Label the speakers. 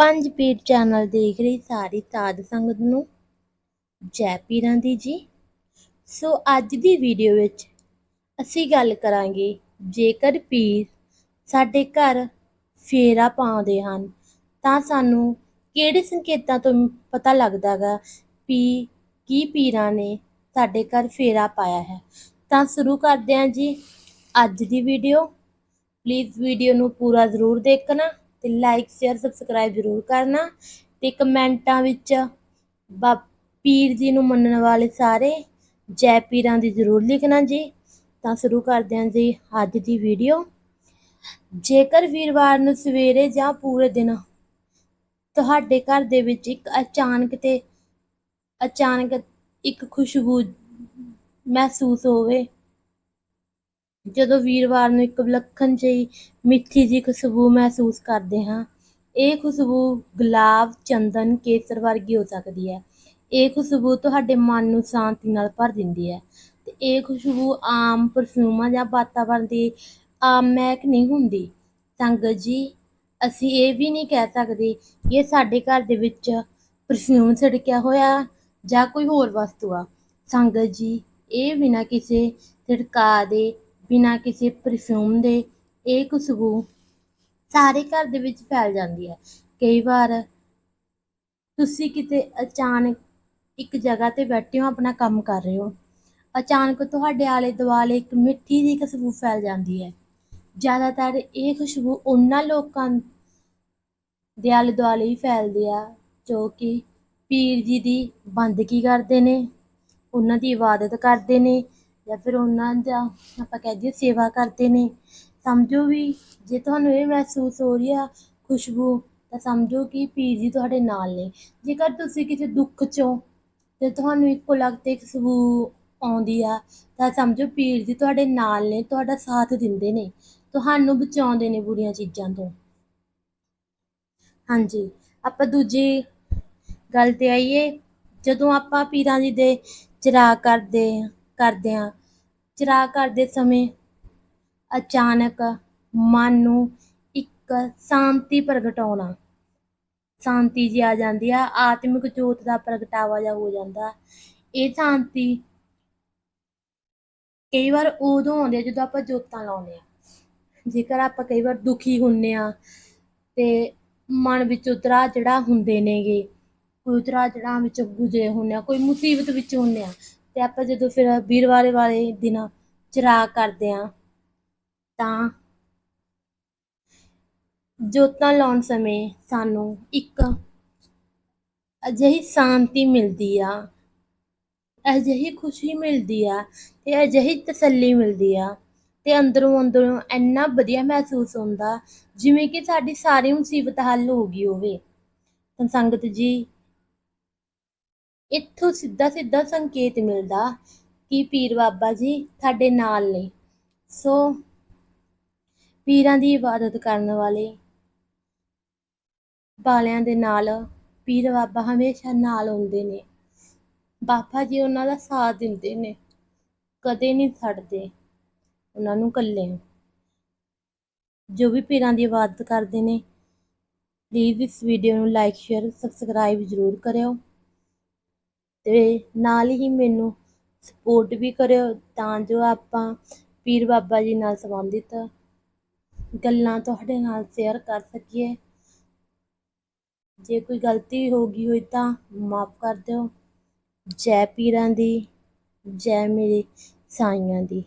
Speaker 1: ਪੰਜ ਪੀਰ ਚੈਨਲ ਦੇਖ ਰਹੀ ਸਾਰੀ ਸਾਧ ਸੰਗਤ ਨੂੰ। ਜੈ ਪੀਰਾਂ ਦੀ ਜੀ। ਸੋ ਅੱਜ ਦੀ ਵੀਡੀਓ ਵਿੱਚ ਅਸੀਂ ਗੱਲ ਕਰਾਂਗੇ, ਜੇਕਰ ਪੀਰ ਸਾਡੇ ਘਰ ਫੇਰਾ ਪਾਉਂਦੇ ਹਨ, ਤਾਂ ਸਾਨੂੰ ਕਿਹੜੇ ਸੰਕੇਤਾਂ ਤੋਂ ਪਤਾ ਲੱਗਦਾਗਾ ਵੀ ਕੀ ਪੀਰਾਂ ਨੇ ਸਾਡੇ ਘਰ ਫੇਰਾ ਪਾਇਆ ਹੈ। ਤਾਂ ਸ਼ੁਰੂ ਕਰਦੇ ਹਾਂ ਜੀ ਅੱਜ ਦੀ ਵੀਡੀਓ। ਪਲੀਜ਼ ਵੀਡੀਓ ਨੂੰ ਪੂਰਾ ਜ਼ਰੂਰ ਦੇਖਣਾ। ਤੇ ਲਾਈਕ ਸ਼ੇਅਰ ਸਬਸਕ੍ਰਾਈਬ ਜ਼ਰੂਰ ਕਰਨਾ ਤੇ ਕਮੈਂਟਾਂ ਵਿੱਚ ਬਾ ਪੀਰ ਜੀ ਨੂੰ ਮੰਨਣ ਵਾਲੇ ਸਾਰੇ ਜੈ ਪੀਰਾਂ ਦੀ ਜ਼ਰੂਰ ਲਿਖਣਾ ਜੀ। ਤਾਂ ਸ਼ੁਰੂ ਕਰਦੇ ਹਾਂ ਜੀ ਅੱਜ ਦੀ ਵੀਡੀਓ ਜੇਕਰ ਵੀਰਵਾਰ ਨੂੰ ਸਵੇਰੇ ਜਾਂ ਪੂਰੇ ਦਿਨ ਤੁਹਾਡੇ ਘਰ ਦੇ ਵਿੱਚ ਇੱਕ ਅਚਾਨਕ ਤੇ ਅਚਾਨਕ ਇੱਕ ਖੁਸ਼ਬੂ ਮਹਿਸੂਸ ਹੋਵੇ ਜਦੋਂ ਵੀਰਵਾਰ ਨੂੰ ਇੱਕ ਵਿਲੱਖਣ ਜਿਹੀ ਮਿੱਠੀ ਜਿਹੀ ਖੁਸ਼ਬੂ ਮਹਿਸੂਸ ਕਰਦੇ ਹਾਂ, ਇਹ ਖੁਸ਼ਬੂ ਗੁਲਾਬ, ਚੰਦਨ, ਕੇਸਰ ਵਰਗੀ ਹੋ ਸਕਦੀ ਹੈ। ਇਹ ਖੁਸ਼ਬੂ ਤੁਹਾਡੇ ਮਨ ਨੂੰ ਸ਼ਾਂਤੀ ਨਾਲ ਭਰ ਦਿੰਦੀ ਹੈ ਤੇ ਇਹ ਖੁਸ਼ਬੂ ਆਮ ਪਰਫਿਊਮਾਂ ਜਾਂ ਵਾਤਾਵਰਣ ਦੀ ਆਮ ਮਹਿਕ ਨਹੀਂ ਹੁੰਦੀ। ਸੰਗਤ ਜੀ, ਅਸੀਂ ਇਹ ਵੀ ਨਹੀਂ ਕਹਿ ਸਕਦੇ ਕਿ ਇਹ ਸਾਡੇ ਘਰ ਦੇ ਵਿੱਚ ਪਰਫਿਊਮ ਛਿੜਕਿਆ ਹੋਇਆ ਜਾਂ ਕੋਈ ਹੋਰ ਵਸਤੂ ਆ। ਸੰਗਤ ਜੀ, ਇਹ ਬਿਨਾਂ ਕਿਸੇ ਛਿੜਕਾ ਦੇ ਬਿਨਾਂ ਕਿਸੇ ਪਰਫਿਊਮ ਦੇ ਇਹ ਖੁਸ਼ਬੂ ਸਾਰੇ ਘਰ ਦੇ ਵਿੱਚ ਫੈਲ ਜਾਂਦੀ ਹੈ। ਕਈ ਵਾਰ ਤੁਸੀਂ ਕਿਤੇ ਅਚਾਨਕ ਇੱਕ ਜਗ੍ਹਾ ਤੇ ਬੈਠੇ ਹੋ, ਆਪਣਾ ਕੰਮ ਕਰ ਰਹੇ ਹੋ, ਅਚਾਨਕ ਤੁਹਾਡੇ ਆਲੇ ਦੁਆਲੇ ਇੱਕ ਮਿੱਠੀ ਦੀ ਖੁਸ਼ਬੂ ਫੈਲ ਜਾਂਦੀ ਹੈ। ਜ਼ਿਆਦਾਤਰ ਇਹ ਖੁਸ਼ਬੂ ਉਹਨਾਂ ਲੋਕਾਂ ਦੇ ਆਲੇ ਦੁਆਲੇ ਹੀ ਫੈਲਦੀ ਆ, ਜੋ ਕਿ ਪੀਰ ਜੀ ਦੀ ਬੰਦਗੀ ਕਰਦੇ ਨੇ, ਉਹਨਾਂ ਦੀ ਇਬਾਦਤ ਕਰਦੇ ਨੇ ਜਾਂ ਫਿਰ ਉਹਨਾਂ ਦਾ ਆਪਾਂ ਕਹਿ ਦਈਏ ਸੇਵਾ ਕਰਦੇ ਨੇ, ਸਮਝੋ ਵੀ ਜੇ ਤੁਹਾਨੂੰ ਇਹ ਮਹਿਸੂਸ ਹੋ ਰਹੀ ਆ ਖੁਸ਼ਬੂ, ਤਾਂ ਸਮਝੋ ਕਿ ਪੀਰ ਜੀ ਤੁਹਾਡੇ ਨਾਲ ਨੇ। ਜੇਕਰ ਤੁਸੀਂ ਕਿਸੇ ਦੁੱਖ 'ਚੋਂ ਤੇ ਤੁਹਾਨੂੰ ਇੱਕੋ ਲਗਤੇ ਖੁਸ਼ਬੂ ਆਉਂਦੀ ਆ, ਤਾਂ ਸਮਝੋ ਪੀਰ ਜੀ ਤੁਹਾਡੇ ਨਾਲ ਨੇ, ਤੁਹਾਡਾ ਸਾਥ ਦਿੰਦੇ ਨੇ, ਤੁਹਾਨੂੰ ਬਚਾਉਂਦੇ ਨੇ ਬੁਰੀਆਂ ਚੀਜ਼ਾਂ ਤੋਂ। ਹਾਂਜੀ, ਆਪਾਂ ਦੂਜੀ ਗੱਲ ਤੇ ਆਈਏ, ਜਦੋਂ ਆਪਾਂ ਪੀਰਾਂ ਜੀ ਦੇ ਚਿਰਾਗ ਕਰਦੇ ਕਰਦੇ ਹਾਂ ਚਿਰਾਗ ਕਰਦੇ ਸਮੇਂ ਅਚਾਨਕ ਮਨ ਨੂੰ ਇੱਕ ਸ਼ਾਂਤੀ ਪ੍ਰਗਟਾਉਣਾ ਸ਼ਾਂਤੀ ਜੀ ਆ ਜਾਂਦੀ ਆ, ਆਤਮਿਕ ਜੋਤ ਦਾ ਪ੍ਰਗਟਾਵਾ ਜਾ ਹੋ ਜਾਂਦਾ। ਇਹ ਸ਼ਾਂਤੀ ਕਈ ਵਾਰ ਉਦੋਂ ਆਉਂਦੀ ਆ ਜਦੋਂ ਆਪਾਂ ਜੋਤਾਂ ਲਾਉਂਦੇ ਆ। ਜੇਕਰ ਆਪਾਂ ਕਈ ਵਾਰ ਦੁਖੀ ਹੁੰਨੇ ਆ ਤੇ ਮਨ ਵਿੱਚ ਉਤਰਾ ਜਿਹੜਾ ਹੁੰਦੇ ਨੇਗੇ, ਕੋਈ ਉਤਰਾ ਜਿਹੜਾ ਵਿੱਚ ਗੁਜ਼ਰੇ ਹੁੰਨੇ ਆ, ਕੋਈ ਮੁਸੀਬਤ ਵਿੱਚ ਹੁੰਨੇ ਆ ਤੇ ਆਪਾਂ ਜਦੋਂ ਫਿਰ ਵੀਰਵਾਰੇ ਵਾਲੇ ਦਿਨ ਚਿਰਾਗ ਕਰਦੇ ਆ ਤਾਂ ਜੋਤਾਂ ਲਾਉਣ ਸਮੇਂ ਸਾਨੂੰ ਇੱਕ ਅਜਿਹੀ ਸ਼ਾਂਤੀ ਮਿਲਦੀ ਆ, ਅਜਿਹੀ ਖੁਸ਼ੀ ਮਿਲਦੀ ਆ ਤੇ ਅਜਿਹੀ ਤਸੱਲੀ ਮਿਲਦੀ ਆ ਤੇ ਅੰਦਰੋਂ ਅੰਦਰੋਂ ਇੰਨਾ ਵਧੀਆ ਮਹਿਸੂਸ ਹੁੰਦਾ ਜਿਵੇਂ ਕਿ ਸਾਡੀ ਸਾਰੀ ਮੁਸੀਬਤ ਹੱਲ ਹੋ ਗਈ ਹੋਵੇ। ਸੰਗਤ ਜੀ ਇੱਥੋਂ ਸਿੱਧਾ ਸਿੱਧਾ ਸੰਕੇਤ ਮਿਲਦਾ ਕਿ ਪੀਰ ਬਾਬਾ ਜੀ ਸਾਡੇ ਨਾਲ ਨੇ। ਸੋ ਪੀਰਾਂ ਦੀ ਇਬਾਦਤ ਕਰਨ ਵਾਲੇ ਵਾਲਿਆਂ ਦੇ ਨਾਲ ਪੀਰ ਬਾਬਾ ਹਮੇਸ਼ਾ ਨਾਲ ਹੁੰਦੇ ਨੇ। ਬਾਬਾ ਜੀ ਉਹਨਾਂ ਦਾ ਸਾਥ ਦਿੰਦੇ ਨੇ। ਕਦੇ ਨਹੀਂ ਛੱਡਦੇ। ਉਹਨਾਂ ਨੂੰ ਇਕੱਲੇ ਜੋ ਵੀ ਪੀਰਾਂ ਦੀ ਇਬਾਦਤ ਕਰਦੇ ਨੇ ਪਲੀਜ਼ ਇਸ ਵੀਡੀਓ ਨੂੰ ਲਾਈਕ ਸ਼ੇਅਰ ਸਬਸਕ੍ਰਾਈਬ ਜ਼ਰੂਰ ਕਰਿਓ। ਤੇ ਨਾਲ ਹੀ ਮੈਨੂੰ ਸਪੋਰਟ ਵੀ ਕਰਿਓ ਤਾਂ ਜੋ ਆਪਾਂ ਪੀਰ ਬਾਬਾ ਜੀ ਨਾਲ ਸੰਬੰਧਿਤ ਗੱਲਾਂ ਤੁਹਾਡੇ ਨਾਲ ਸ਼ੇਅਰ ਕਰ ਸਕੀਏ। ਜੇ ਕੋਈ ਗਲਤੀ ਹੋ ਗਈ ਹੋਈ ਤਾਂ ਮਾਫ ਕਰ ਦਿਓ। ਜੈ ਪੀਰਾਂ ਦੀ, ਜੈ ਮੇਰੇ ਸਾਈਆਂ ਦੀ।